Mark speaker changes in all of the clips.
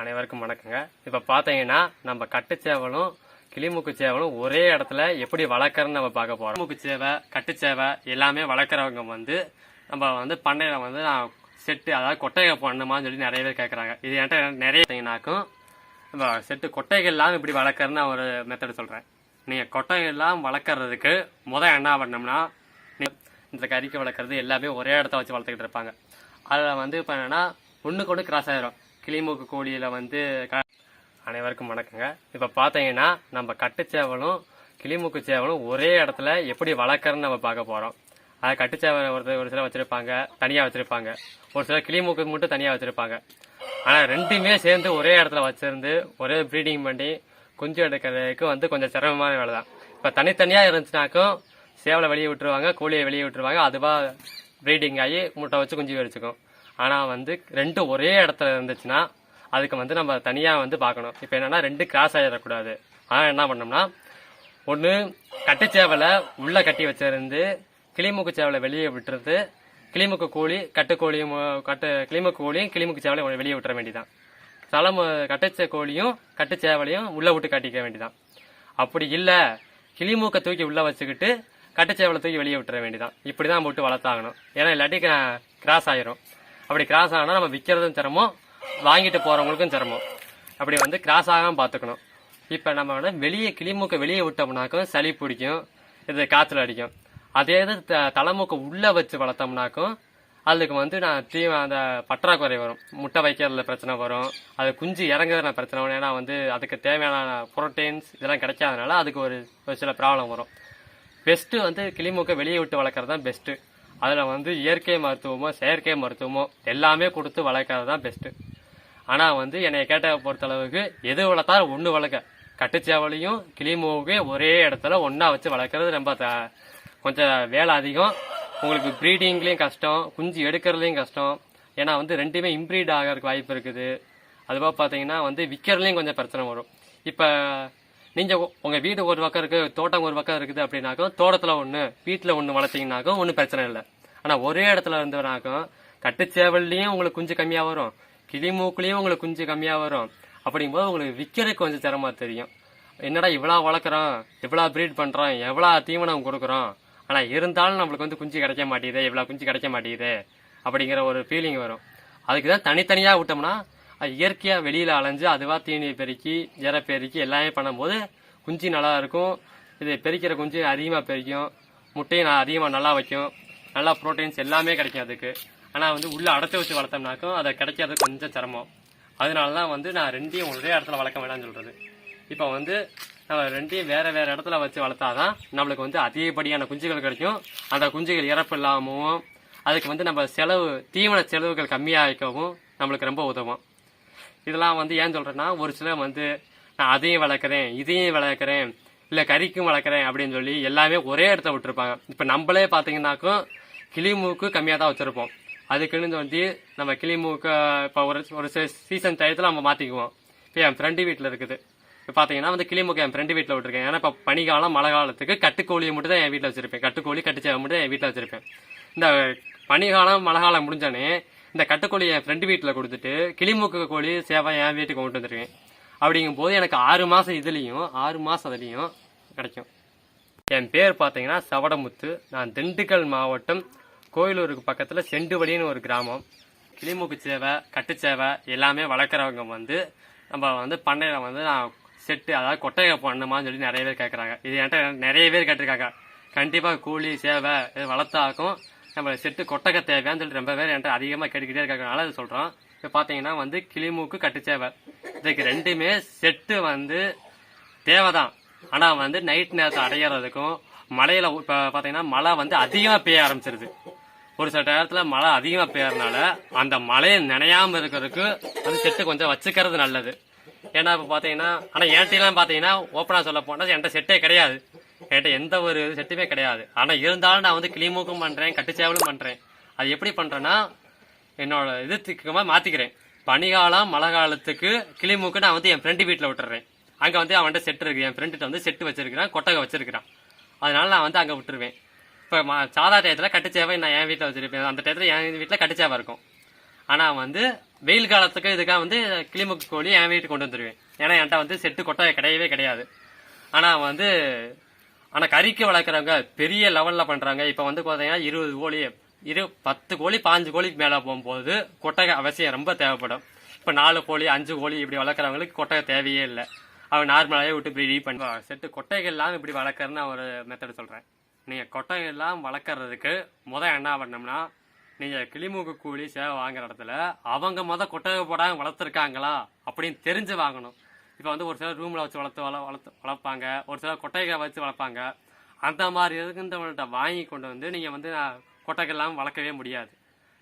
Speaker 1: அனைவருக்கும் வணக்கங்க. இப்போ பார்த்தீங்கன்னா நம்ம கட்டுச்சேவலும் கிளிமூக்கு சேவலும் ஒரே இடத்துல எப்படி வளர்க்குறன்னு நம்ம பார்க்க போகிறோம் மூக்கு சேவை கட்டுச்சேவை எல்லாமே வளர்க்குறவங்க வந்து நம்ம வந்து பண்ணையில் வந்து நான் செட்டு அதாவது கொட்டையை பண்ணுமான்னு சொல்லி நிறைய பேர் கேட்குறாங்க இது என்கிட்ட நிறைய பார்த்தீங்கன்னாக்கும் நம்ம செட்டு கொட்டைகள் இல்லாமல் இப்படி வளர்க்குறன்னு நான் ஒரு மெத்தட் சொல்கிறேன் நீங்கள் கொட்டைகள்லாம் வளர்க்குறதுக்கு முதல் என்ன பண்ணோம்னா இந்த கறிக்கு வளர்க்குறது எல்லாமே ஒரே இடத்த வச்சு வளர்த்துக்கிட்டு இருப்பாங்க. அதில் வந்து இப்போ என்னென்னா ஒன்றுக்கு ஒன்று கிராஸ் ஆயிரும். கிளிமூக்கு கோழியில் வந்து க- அனைவருக்கும் வணக்கங்க. இப்போ பார்த்தீங்கன்னா நம்ம கட்டுச்சேவலும் கிளிமூக்கு சேவலும் ஒரே இடத்துல எப்படி வளர்க்குறன்னு நம்ம பார்க்க போகிறோம் அது கட்டுச்சேவலை ஒரு ஒரு சிலர் வச்சுருப்பாங்க தனியாக வச்சுருப்பாங்க. ஒரு சிலர் கிளிமூக்கு மட்டும் தனியாக வச்சுருப்பாங்க. ஆனால் ரெண்டுமே சேர்ந்து ஒரே இடத்துல வச்சுருந்து ஒரே ப்ரீடிங் பண்ணி குஞ்சு எடுக்கிறதுக்கு வந்து கொஞ்சம் சிரமமான வேலை தான் இப்போ தனித்தனியாக இருந்துச்சுனாக்கும் சேவலை வெளியே விட்டுருவாங்க கோழியை வெளியே விட்டுருவாங்க அதுவாக ப்ரீடிங் ஆகி முட்டை வச்சு குஞ்சு வச்சுக்கும் ஆனால் வந்து ரெண்டு ஒரே இடத்துல இருந்துச்சுன்னா அதுக்கு வந்து நம்ம தனியாக வந்து பார்க்கணும். இப்போ என்னன்னா ரெண்டு கிராஸ் ஆகிடக்கூடாது ஆனால் என்ன பண்ணோம்னா ஒன்று கட்டுச்சேவலை உள்ளே கட்டி வச்சிருந்து கிளிமுக்கு சேவலை வெளியே விட்டுறது கிளிமுக்கு கோழி கட்டுக்கோழியும் கட்டு கிளிமுக்கு கோழியும் கிளிமுக்கு சேவலையும் வெளியே விட்டுற வேண்டியதான் தலைமு கட்டுச்ச கோழியும் கட்டுச்சேவலையும் உள்ளே விட்டு கட்டிக்க வேண்டியதான் அப்படி இல்லை கிளிமூக்கை தூக்கி உள்ளே வச்சுக்கிட்டு கட்டுச்சேவலை தூக்கி வெளியே விட்டுற வேண்டியதான் இப்படி தான் போட்டு வளர்த்தாகணும். ஏன்னா இல்லாட்டி கிராஸ் ஆயிரும். அப்படி கிராஸ் ஆனால் நம்ம விற்கிறதும் சிரமம் வாங்கிட்டு போகிறவங்களுக்கும் சிரமம். அப்படி வந்து கிராஸ் ஆகாமல் பார்த்துக்கணும். இப்போ நம்ம வந்து வெளியே கிளிமூக்கை வெளியே விட்டோம்னாக்கும் சளி பிடிக்கும் இது காய்ச்சல் அடிக்கும். அதே இது த- தலைமூக்கை உள்ளே வச்சு வளர்த்தோம்னாக்கும் அதுக்கு வந்து நான் தீ அந்த பற்றாக்குறை வரும். முட்டை வைக்கிறதுல பிரச்சனை வரும். அது குஞ்சு இறங்குறதுல பிரச்சனை வரும். ஏன்னா வந்து அதுக்கு தேவையான புரோட்டீன்ஸ் இதெல்லாம் கிடைக்காதனால அதுக்கு ஒரு ஒரு சில ப்ராப்ளம் வரும். பெஸ்ட்டு வந்து கிளிமூக்கை வெளியே விட்டு வளர்க்குறது தான் பெஸ்ட்டு அதில் வந்து இயற்கை மருத்துவமோ செயற்கை மருத்துவமோ எல்லாமே கொடுத்து வளர்க்கறது தான் பெஸ்ட்டு ஆனால் வந்து என்னை கேட்ட பொறுத்தளவுக்கு எது வளர்த்தாலும் ஒன்று வளர்க்க. கட்டுச்சேவலையும் கிளிமூக்கையும் ஒரே இடத்துல ஒன்றா வச்சு வளர்க்குறது ரொம்ப த- கொஞ்சம் வேலை அதிகம். உங்களுக்கு ப்ரீடிங்லேயும் கஷ்டம் குஞ்சு எடுக்கிறதுலையும் கஷ்டம். ஏன்னா வந்து ரெண்டுமே இம்ப்ரீட் ஆகிறதுக்கு வாய்ப்பு இருக்குது. அதுபோக பார்த்தீங்கன்னா வந்து விற்கிறதுலையும் கொஞ்சம் பிரச்சனை வரும். இப்போ நீங்கள் உங்கள் வீடு ஒரு பக்கம் இருக்குது தோட்டம் ஒரு பக்கம் இருக்குது அப்படின்னாக்கோ தோட்டத்தில் ஒன்று வீட்டில் ஒன்று வளர்த்தீங்கன்னாக்கும் ஒன்றும் பிரச்சனை இல்லை. ஆனால் ஒரே இடத்துல இருந்தவனாக்கும் கட்டுச்சேவல்லையும் உங்களுக்கு குஞ்சு கம்மியாக வரும். கிளி மூக்குலேயும் உங்களுக்கு குஞ்சு கம்மியாக வரும். அப்படிங்கும்போது உங்களுக்கு விற்கிறதுக்கு கொஞ்சம் சிரமமா தெரியும். என்னடா இவ்வளோ வளர்க்குறோம் இவ்வளோ ப்ரீட் பண்ணுறோம் எவ்வளோ தீவனம் கொடுக்குறோம் ஆனால் இருந்தாலும் நம்மளுக்கு வந்து குஞ்சு கிடைக்க மாட்டேங்குது இவ்வளோ குஞ்சு கிடைக்க மாட்டேங்குது அப்படிங்கிற ஒரு ஃபீலிங் வரும். அதுக்கு தான் தனித்தனியாக விட்டோம்னா அது இயற்கையாக வெளியில் அலைஞ்சு அதுவாக தீனி பெருக்கி ஜர பெருக்கி எல்லாமே பண்ணும்போது குஞ்சு நல்லா இருக்கும். இது பெருக்கிற குஞ்சு அதிகமாக பெருக்கும். முட்டையும் நான் அதிகமாக நல்லா வைக்கும். நல்லா ப்ரோட்டீன்ஸ் எல்லாமே கிடைக்கும் அதுக்கு. ஆனால் வந்து உள்ளே அடைச்சி வச்சு வளர்த்தோம்னாக்கும் அதை கிடைக்கிறது கொஞ்சம் சிரமம். அதனால தான் வந்து நான் ரெண்டையும் ஒரே இடத்துல வளர்க்க வேணாம்னு சொல்கிறது இப்போ வந்து நம்ம ரெண்டையும் வேறு வேறு இடத்துல வச்சு வளர்த்தாதான் நம்மளுக்கு வந்து அதிகப்படியான குஞ்சுகள் கிடைக்கும். அந்த குஞ்சுகள் இறப்பு இல்லாமவும் அதுக்கு வந்து நம்ம செலவு தீவன செலவுகள் கம்மியாகவும் நம்மளுக்கு ரொம்ப உதவும். இதெல்லாம் வந்து ஏன் சொல்கிறேன்னா ஒரு சிலர் வந்து நான் அதையும் வளர்க்குறேன் இதையும் வளர்க்குறேன் இல்லை கறிக்கும் வளர்க்குறேன் அப்படின்னு சொல்லி எல்லாமே ஒரே இடத்த விட்டுருப்பாங்க. இப்போ நம்மளே பார்த்தீங்கன்னாக்கும் கிளிமூக்கு கம்மியாக தான் வச்சுருப்போம். அதுக்குன்னு வந்து நம்ம கிளிமூக்கு இப்போ ஒரு ஒரு சீசன் டயத்தில் நம்ம மாற்றிக்குவோம் இப்போ என் ஃப்ரெண்டு வீட்டில் இருக்குது. இப்போ பார்த்தீங்கன்னா வந்து கிளிமூக்கு என் ஃப்ரெண்டு வீட்டில் விட்டுருக்கேன். ஏன்னா இப்போ பனிகாலம் மழை காலத்துக்கு கட்டுக்கோழியை மட்டும் தான் என் வீட்டில் வச்சுருப்பேன். கட்டுக்கோழி கட்டுச்சேவை மட்டும் தான் என் வீட்டில் வச்சுருப்பேன். இந்த பனிகாலம் மழை காலம் முடிஞ்சானே இந்த கட்டுக்கோழி என் ஃப்ரெண்டு வீட்டில் கொடுத்துட்டு கிளிமூக்கு கோழி சேவை என் வீட்டுக்கு கொண்டு வந்துருக்கேன் அப்படிங்கும்போது எனக்கு ஆறு மாதம் இதுலேயும் ஆறு மாதம் அதுலேயும் கிடைக்கும். என் பேர் பார்த்தீங்கன்னா சவடமுத்து. நான் திண்டுக்கல் மாவட்டம் கோயிலூருக்கு பக்கத்தில் செண்டுவடின்னு ஒரு கிராமம். கிளிமூக்கு சேவை கட்டுச்சேவை எல்லாமே வளர்க்குறவங்க வந்து நம்ம வந்து பண்ணையில் வந்து நான் செட்டு அதாவது கொட்டையை பண்ணுமான்னு சொல்லி நிறைய பேர் கேட்குறாங்க இது என்கிட்ட நிறைய பேர் கேட்டிருக்காங்க. கண்டிப்பாக கூலி சேவை இது வளர்த்தாக்கும் நம்ம செட்டு கொட்டகை தேவையான்னு சொல்லி ரொம்ப பேர் என்கிட்ட அதிகமாக கேட்டுக்கிட்டே இருக்காங்கனால அது சொல்கிறோம் இப்போ பார்த்தீங்கன்னா வந்து கிளிமூக்கு கட்டுச்சேவை இதுக்கு ரெண்டுமே செட்டு வந்து தேவை தான் ஆனா வந்து நைட் நேரத்தை அடையிறதுக்கும் மழையில இப்ப பாத்தீங்கன்னா மழை வந்து அதிகமா பெய்ய ஆரம்பிச்சிருது ஒரு சில நேரத்துல மழை அதிகமா பெய்யறதுனால அந்த மழையை நினையாம இருக்கிறதுக்கு வந்து செட்டு கொஞ்சம் வச்சுக்கிறது நல்லது. ஏன்னா இப்ப பாத்தீங்கன்னா ஆனா என்கிட்டலாம் பாத்தீங்கன்னா ஓப்பனா சொல்ல போனா என்கிட்ட செட்டே கிடையாது. என்கிட்ட எந்த ஒரு செட்டுமே கிடையாது. ஆனா இருந்தாலும் நான் வந்து கிளிமூக்கும் பண்றேன் கட்டுச்சேவலும் பண்றேன். அது எப்படி பண்றேன்னா என்னோட இது திக்கமா மாத்திக்கிறேன். பனிகாலம் மழை காலத்துக்கு கிளிமூக்கு நான் வந்து என் ஃப்ரெண்டு வீட்டில் விட்டுறேன். அங்கே வந்து அவன்கிட்ட செட் இருக்கு. என் ஃப்ரெண்டுகிட்ட வந்து செட்டு வச்சிருக்கிறான் கொட்டகை வச்சிருக்கிறான். அதனால நான் வந்து அங்கே விட்டுருவேன். இப்போ சாதா டயத்தில் கட்டுச்சேவை நான் என் வீட்டில் வச்சிருப்பேன். அந்த டயத்தில் என் வீட்டில் கட்டுச்சேவை இருக்கும். ஆனால் வந்து வெயில் காலத்துக்கு இதுக்காக வந்து கிளிமுக்கு கோழி என் வீட்டுக்கு கொண்டு வந்துருவேன். ஏன்னா என்கிட்ட வந்து செட்டு கொட்டகை கிடையவே கிடையாது. ஆனால் வந்து ஆனால் கறிக்கு வளர்க்குறவங்க பெரிய லெவலில் பண்ணுறாங்க இப்போ வந்து பார்த்தீங்கன்னா இருபது கோழி இரு பத்து கோழி பாஞ்சு கோழிக்கு மேலே போகும்போது கொட்டகை அவசியம் ரொம்ப தேவைப்படும். இப்போ நாலு கோழி அஞ்சு கோழி இப்படி வளர்க்குறவங்களுக்கு கொட்டகை தேவையே இல்லை. அவங்க நார்மலாகவே விட்டு இப்படி ரெடி பண்ணி செட்டு கொட்டைகள்லாம் இப்படி வளர்க்குறதுன்னு ஒரு மெத்தட் சொல்கிறேன் நீங்கள் கொட்டைகள்லாம் வளர்க்குறதுக்கு முதல் என்ன பண்ணோம்னா நீங்கள் கிளிமூக்கு கூலி சேவை வாங்குற இடத்துல அவங்க முத கொட்டகை போடாமல் வளர்த்துருக்காங்களா அப்படின்னு தெரிஞ்சு வாங்கணும். இப்போ வந்து ஒரு சிலர் ரூமில் வச்சு வளர்த்து வள வளர்த்து வளர்ப்பாங்க. ஒரு சிலர் கொட்டைகளை வச்சு வளர்ப்பாங்க. அந்த மாதிரி இருக்குன்றவங்கள்ட்ட வாங்கி கொண்டு வந்து நீங்கள் வந்து கொட்டைகள்லாம் வளர்க்கவே முடியாது.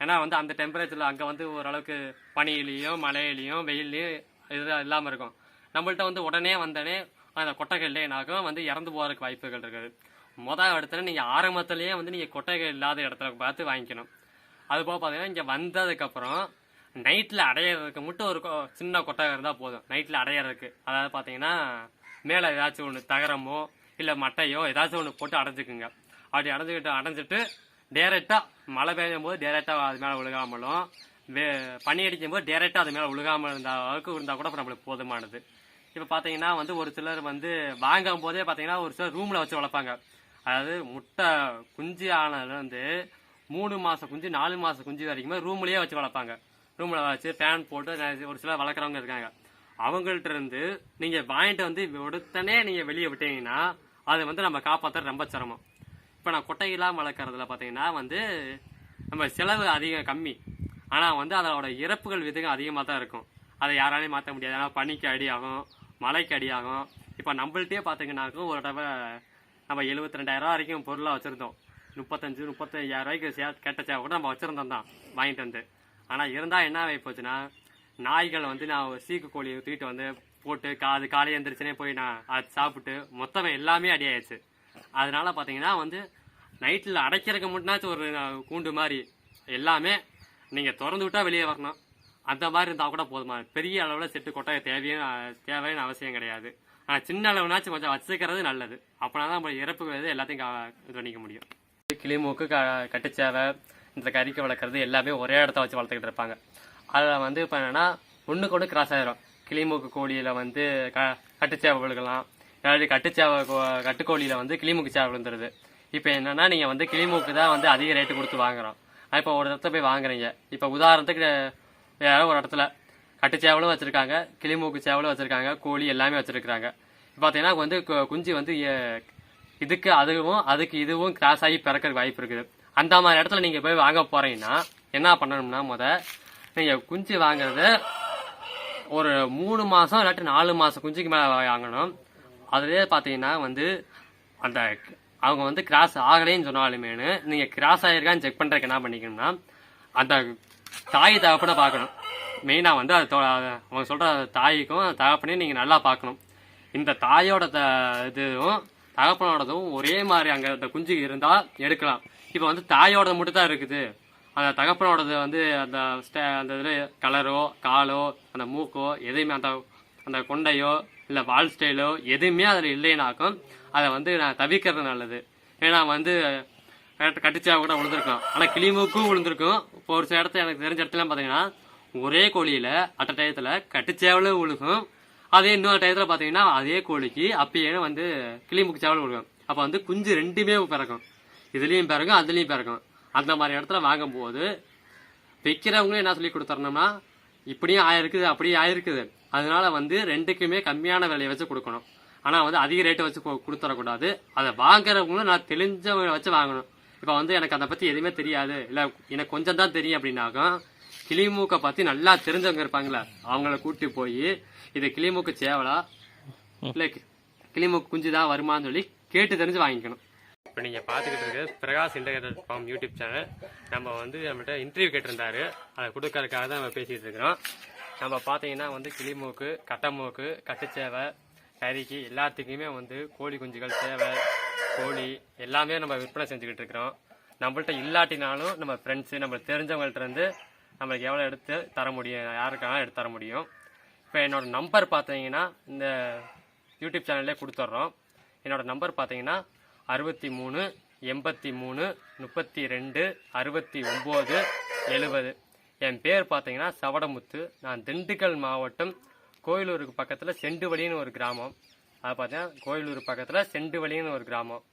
Speaker 1: ஏன்னா வந்து அந்த டெம்பரேச்சரில் அங்கே வந்து ஓரளவுக்கு பனியிலையும் மழையிலையும் வெயிலையும் இது இல்லாமல் இருக்கும். நம்மள்ட்ட வந்து உடனே வந்தனே அந்த கொட்டைகள் இல்லைனாக்கும் வந்து இறந்து போகிறதுக்கு வாய்ப்புகள் இருக்குது. மொதல் இடத்துல நீங்கள் ஆரம்பத்துலேயே வந்து நீங்கள் கொட்டைகள் இல்லாத இடத்துல பார்த்து வாங்கிக்கணும். அது போக பார்த்தீங்கன்னா இங்கே வந்ததுக்கப்புறம் நைட்டில் அடையிறதுக்கு மட்டும் ஒரு கொ- சின்ன கொட்டகை இருந்தால் போதும். நைட்டில் அடையிறதுக்கு. அதாவது பார்த்தீங்கன்னா மேலே ஏதாச்சும் ஒன்று தகரமோ இல்லை மட்டையோ ஏதாச்சும் ஒன்று போட்டு அடைஞ்சிக்குங்க. அப்படி அடைஞ்சிக்கிட்டு அடைஞ்சிட்டு டேரெக்டாக மழை பெய்யும் போது டேரெக்டாக அது மேலே விழுகாமலும் வே பனி அடிக்கும் போது டேரெக்டாக அது மேலே விழுகாமல் இருந்த அளவுக்கு இருந்தால் கூட நம்மளுக்கு போதுமானது. இப்போ பார்த்தீங்கன்னா வந்து ஒரு சிலர் வந்து வாங்கும் போதே பார்த்தீங்கன்னா ஒரு சிலர் ரூமில் வச்சு வளர்ப்பாங்க. அதாவது முட்டை குஞ்சு ஆனதுலேருந்து மூணு மாதம் குஞ்சு நாலு மாதம் குஞ்சு வரைக்குமே ரூம்லேயே வச்சு வளர்ப்பாங்க. ரூமில் வச்சு ஃபேன் போட்டு ஒரு சிலர் வளர்க்குறவங்க இருக்காங்க. அவங்கள்ட்ட இருந்து நீங்கள் வாங்கிட்டு வந்து உடனே நீங்கள் வெளியே விட்டீங்கன்னா அதை வந்து நம்ம காப்பாற்ற ரொம்ப சிரமம். இப்போ நான் கொட்டையெல்லாம் வளர்க்குறதுல பார்த்தீங்கன்னா வந்து நம்ம செலவு அதிகம் கம்மி. ஆனால் வந்து அதோட இறப்புகள் விதம் அதிகமாக தான் இருக்கும். அதை யாராலையும் மாற்ற முடியாது. ஏன்னா பனிக்கு அடி ஆகும். மழைக்கு அடியாகும். இப்போ நம்மள்ட்டே பார்த்தீங்கன்னாக்கும் ஒரு தடவை நம்ம எழுபத்தி ரெண்டாயிரம் வரைக்கும் பொருளாக வச்சுருந்தோம். முப்பத்தஞ்சு முப்பத்தையாயிரம் ரூபாய்க்கு சே கேட்ட சேவை கூட நம்ம வச்சுருந்தோம் தான் வாங்கிட்டு வந்து. ஆனால் இருந்தால் என்ன ஆகி போச்சுன்னா நாய்கள் வந்து நான் சீக்கு கோழி தூக்கிட்டு வந்து போட்டு காது காலையில் எந்திரிச்சனே போய் நான் அது சாப்பிட்டு மொத்தமே எல்லாமே அடி ஆயிடுச்சு. அதனால பார்த்தீங்கன்னா வந்து நைட்டில் அடைக்கிறதுக்கு மட்டும்னாச்சும் ஒரு கூண்டு மாதிரி. எல்லாமே நீங்கள் திறந்து விட்டா வெளியே வரணும். அந்த மாதிரி இருந்தால் கூட போதுமா? பெரிய அளவில் செட்டு கொட்டாய தேவையான தேவையான தேவைன்னு அவசியம் கிடையாது. ஆனால் சின்ன அளவுனாச்சும் கொஞ்சம் வச்சுக்கிறது நல்லது. அப்போனா தான் நம்ம இறப்பு எல்லாத்தையும் கா- இது பண்ணிக்க முடியும். கிளிமூக்கு க கட்டுச்சேவை இந்த கறிக்கு வளர்க்குறது எல்லாமே ஒரே இடத்த வச்சு வளர்த்துக்கிட்டு இருப்பாங்க. அதில் வந்து இப்போ என்னன்னா ஒன்றுக்கு ஒன்று கிராஸ் ஆயிரும். கிளிமூக்கு கோழியில் வந்து க கட்டுச்சேவை விழுகலாம். இல்லாட்டி கட்டுச்சேவை கோ- கட்டுக்கோழியில் வந்து கிளிமூக்கு சேவை விழுந்துருது. இப்போ என்னென்னா நீங்கள் வந்து கிளிமூக்கு தான் வந்து அதிக ரேட்டு கொடுத்து வாங்குறோம். இப்போ ஒரு இடத்துல போய் வாங்குறீங்க. இப்போ உதாரணத்துக்கு வேற ஒரு இடத்துல. கட்டு சேவலும் வச்சிருக்காங்க கிளிமூக்கு சேவலும் வச்சிருக்காங்க கோழி எல்லாமே வச்சிருக்காங்க இப்போ பார்த்தீங்கன்னா வந்து கு- குஞ்சு வந்து இதுக்கு அதுவும் அதுக்கு இதுவும் கிராஸ் ஆகி பிறக்கிறதுக்கு வாய்ப்பு இருக்குது. அந்த மாதிரி இடத்துல நீங்க போய் வாங்க போறீங்கன்னா என்ன பண்ணணும்னா முத நீங்க குஞ்சு வாங்குறது ஒரு மூணு மாசம் இல்லாட்டி நாலு மாசம் குஞ்சுக்கு மேல வாங்கணும். அதுலேயே பாத்தீங்கன்னா வந்து அந்த அவங்க வந்து கிராஸ் ஆகலைன்னு சொன்னாலுமேனு நீங்க கிராஸ் ஆயிருக்கான்னு செக் பண்றதுக்கு என்ன பண்ணிக்கணும்னா அந்த தாய் தகப்பனை பார்க்கணும். மெயினாக வந்து அது அவங்க சொல்கிற தாய்க்கும் தகப்பனையும் நீங்கள் நல்லா பார்க்கணும். இந்த தாயோட த இதுவும் தகப்பனோடதும் ஒரே மாதிரி அங்கே அந்த குஞ்சு இருந்தால் எடுக்கலாம். இப்போ வந்து தாயோட மட்டும் தான் இருக்குது. அந்த தகப்பனோடது வந்து அந்த ஸ்டே அந்த இதில் கலரோ காலோ அந்த மூக்கோ எதையுமே அந்த அந்த கொண்டையோ இல்லை வால் ஸ்டைலோ எதுவுமே அதில் இல்லைனாக்கும் அதை வந்து நான் தவிர்க்கிறது நல்லது. ஏன்னா வந்து கட்டிச்சா கூட விழுந்திருக்கும். ஆனால் கிளிமுக்கும் விழுந்திருக்கும். இப்போ ஒரு சில இடத்துல எனக்கு தெரிஞ்ச இடத்துலாம் பார்த்தீங்கன்னா ஒரே கோழியில் அட்ட டயத்தில் கட்டுச்சேவலும் விழுகும். அதே இன்னொரு டயத்தில் பார்த்தீங்கன்னா அதே கோழிக்கு அப்பயே வந்து கிளிமுக்கு சேவல் விழுகும். அப்போ வந்து குஞ்சு ரெண்டுமே பிறக்கும். இதுலேயும் பிறக்கும் அதுலேயும் பிறக்கும். அந்த மாதிரி இடத்துல வாங்கும்போது விற்கிறவங்களும் என்ன சொல்லி கொடுத்துறணும்னா இப்படியும் ஆயிருக்குது அப்படியும் ஆயிருக்குது. அதனால வந்து ரெண்டுக்குமே கம்மியான விலையை வச்சு கொடுக்கணும். ஆனால் வந்து அதிக ரேட்டை வச்சு கொ- கொடுத்துடக்கூடாது அதை வாங்குறவங்களும் நான் தெரிஞ்சவங்க வச்சு வாங்கணும். இப்போ வந்து எனக்கு அதை பற்றி எதுவுமே தெரியாது. இல்லை எனக்கு கொஞ்சம் தான் தெரியும் அப்படின்னாக்கா கிளிமூக்கை பற்றி நல்லா தெரிஞ்சவங்க இருப்பாங்களே அவங்கள கூட்டி போய் இது கிளிமூக்கு சேவலா? இல்லை கிளிமூக்கு குஞ்சு தான் வருமான்னு சொல்லி கேட்டு தெரிஞ்சு வாங்கிக்கணும். இப்போ நீங்கள் பார்த்துக்கிட்டு இருக்கிறது Prakash integrated farm YouTube channel நம்ம வந்து நம்மகிட்ட இன்டர்வியூ கேட்டிருந்தாரு. அதை கொடுக்கறதுக்காக தான் நம்ம பேசிகிட்டு இருக்கிறோம். நம்ம பார்த்தீங்கன்னா வந்து கிளிமூக்கு கட்டமூக்கு கட்டுச்சேவை கறிக்கு எல்லாத்துக்குமே வந்து கோழி குஞ்சுகள் சேவை கோழி எல்லாமே நம்ம விற்பனை செஞ்சுக்கிட்டு இருக்கிறோம். நம்மள்ட்ட இல்லாட்டினாலும் நம்ம ஃப்ரெண்ட்ஸு நம்ம தெரிஞ்சவங்கள்ட்ட இருந்து நம்மளுக்கு எவ்வளோ எடுத்து தர முடியும் யாருக்கான எடுத்து தர முடியும். இப்போ என்னோடய நம்பர் பார்த்தீங்கன்னா இந்த யூடியூப் சேனல்லே கொடுத்துட்றோம். என்னோடய நம்பர் பார்த்தீங்கன்னா அறுபத்தி மூணு எண்பத்தி மூணு முப்பத்தி ரெண்டு அறுபத்தி ஒம்பது எழுபது. என் பேர் பார்த்தீங்கன்னா சவடமுத்து. நான் திண்டுக்கல் மாவட்டம் கோயிலூருக்கு பக்கத்தில் செண்டுவழின்னு ஒரு கிராமம். அது பார்த்தீங்கன்னா கோயிலூர் பக்கத்தில் செண்டு வழின்னு ஒரு கிராமம்.